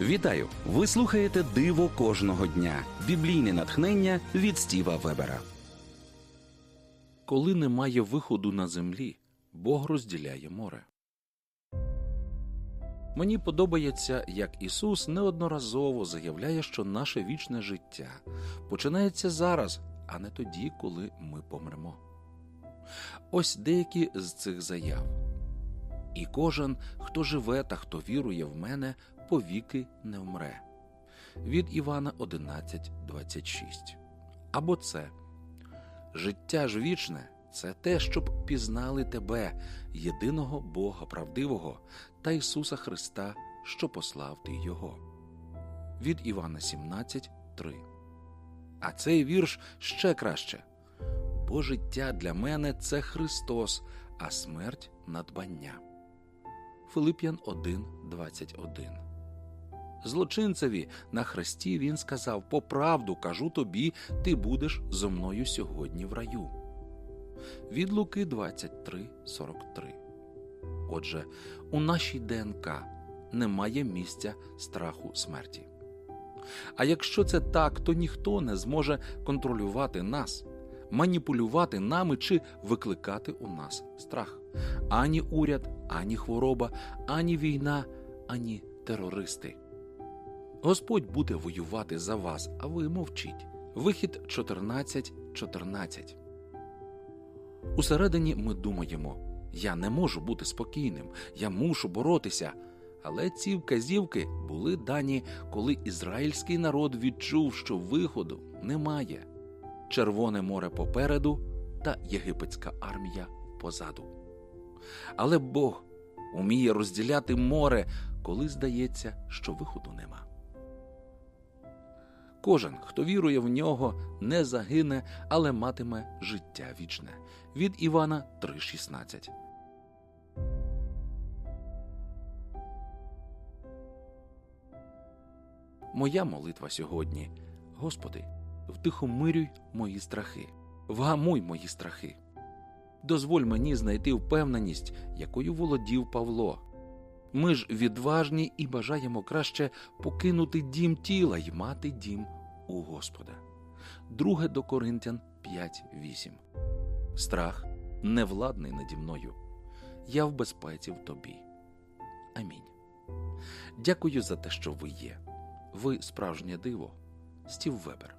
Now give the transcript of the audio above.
Вітаю! Ви слухаєте Диво кожного дня. Біблійне натхнення від Стіва Вебера. Коли немає виходу на землі, Бог розділяє море. Мені подобається, як Ісус неодноразово заявляє, що наше вічне життя починається зараз, а не тоді, коли ми помремо. Ось деякі з цих заяв. І кожен, хто живе та хто вірує в мене, повіки не вмре. Від Івана 11.26. Або це Життя ж вічне це те, щоб пізнали тебе, єдиного Бога правдивого та Ісуса Христа, що послав ти Його. Від Івана 17.3. А цей вірш ще краще. Бо життя для мене це Христос, а смерть надбання. Филип'ян 1.21 Злочинцеві на хресті він сказав По правду кажу тобі, ти будеш зо мною сьогодні в раю. Від Луки 23.43 Отже, у нашій ДНК немає місця страху смерті. А якщо це так, то ніхто не зможе контролювати нас, маніпулювати нами чи викликати у нас страх. Ані уряд, ані хвороба, ані війна, ані терористи. Господь буде воювати за вас, а ви мовчіть. Вихід 14.14 14. Усередині ми думаємо: я не можу бути спокійним, я мушу боротися. Але ці вказівки були дані, коли ізраїльський народ відчув, що виходу немає. Червоне море попереду та єгипетська армія позаду. Але Бог уміє розділяти море, коли здається, що виходу нема. Кожен, хто вірує в нього, не загине, але матиме життя вічне. Від Івана 3,16. Моя молитва сьогодні. Господи, втихомирюй мої страхи, вгамуй мої страхи. Дозволь мені знайти впевненість, якою володів Павло. Ми ж відважні і бажаємо краще покинути дім тіла й мати дім у Господа. Друге до Коринтян 5.8 Страх невладний наді мною. Я в безпеці в тобі. Амінь. Дякую за те, що ви є. Ви справжнє диво. Стів Вебер.